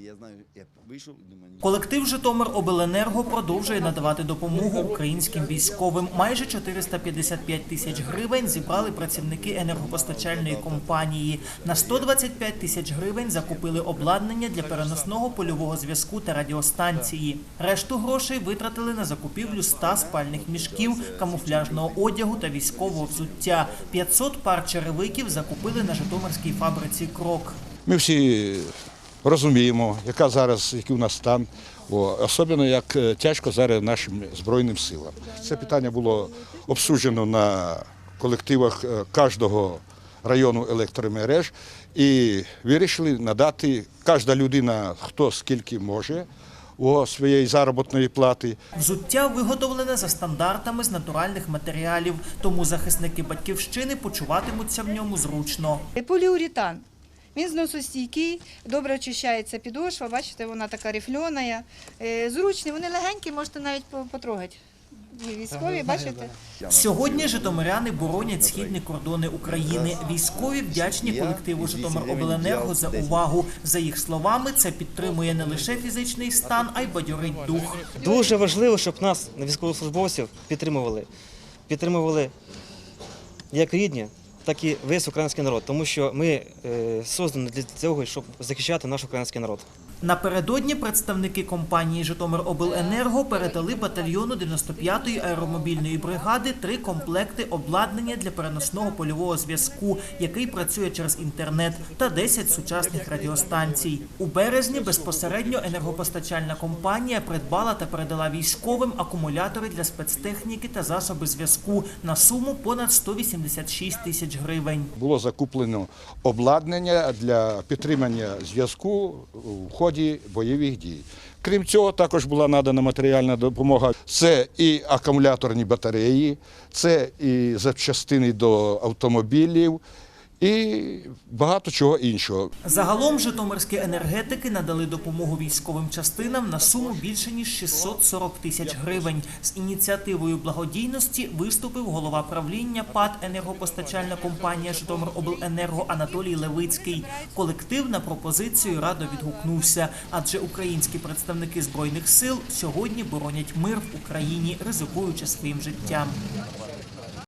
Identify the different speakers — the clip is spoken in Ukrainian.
Speaker 1: І я знаю, я вийшов думаю.
Speaker 2: Колектив Житомир Обленерго продовжує надавати допомогу українським військовим. Майже 455 тисяч гривень зібрали працівники енергопостачальної компанії. На 125 тисяч гривень закупили обладнання для переносного польового зв'язку та радіостанції. Решту грошей витратили на закупівлю 100 спальних мішків, камуфляжного одягу та військового взуття. 500 пар черевиків закупили на Житомирській фабриці Крок.
Speaker 3: Ми всі розуміємо, яка зараз, який у нас стан, о, особливо як е, тяжко зараз нашим Збройним силам. Це питання було обсуджено на колективах е, кожного району електромереж і вирішили надати кожна людина, хто скільки може о, своєї заробітної плати.
Speaker 2: Взуття виготовлене за стандартами з натуральних матеріалів, тому захисники батьківщини почуватимуться в ньому зручно.
Speaker 4: Поліуретан. Він зносостійкий, добре очищається підошва, бачите, вона така рифльона. Е, Зручний, вони легенькі, можете навіть по- потрогати. Військові, бачите?
Speaker 2: Сьогодні житомиряни боронять східні кордони України. Військові вдячні колективу Житомиробленерго за увагу. За їх словами, це підтримує не лише фізичний стан, а й бадьорить дух.
Speaker 5: Дуже важливо, щоб нас, військовослужбовців, підтримували. Підтримували як рідні, так і весь український народ, тому що ми е, создані для цього, щоб захищати наш український народ.
Speaker 2: Напередодні представники компанії Житомиробленерго передали батальйону 95-ї аеромобільної бригади три комплекти обладнання для переносного польового зв'язку, який працює через інтернет, та 10 сучасних радіостанцій. У березні безпосередньо енергопостачальна компанія придбала та передала військовим акумулятори для спецтехніки та засоби зв'язку на суму понад 186 тисяч гривень.
Speaker 3: Було закуплено обладнання для підтримання зв'язку в ході бойових дій. Крім цього, також була надана матеріальна допомога. Це і акумуляторні батареї, це і запчастини до автомобілів, і багато чого іншого.
Speaker 2: Загалом житомирські енергетики надали допомогу військовим частинам на суму більше ніж 640 тисяч гривень. З ініціативою благодійності виступив голова правління ПАД енергопостачальна компанія Житомиробленерго Анатолій Левицький. Колектив на пропозицію радо відгукнувся, адже українські представники збройних сил сьогодні боронять мир в Україні, ризикуючи своїм життям.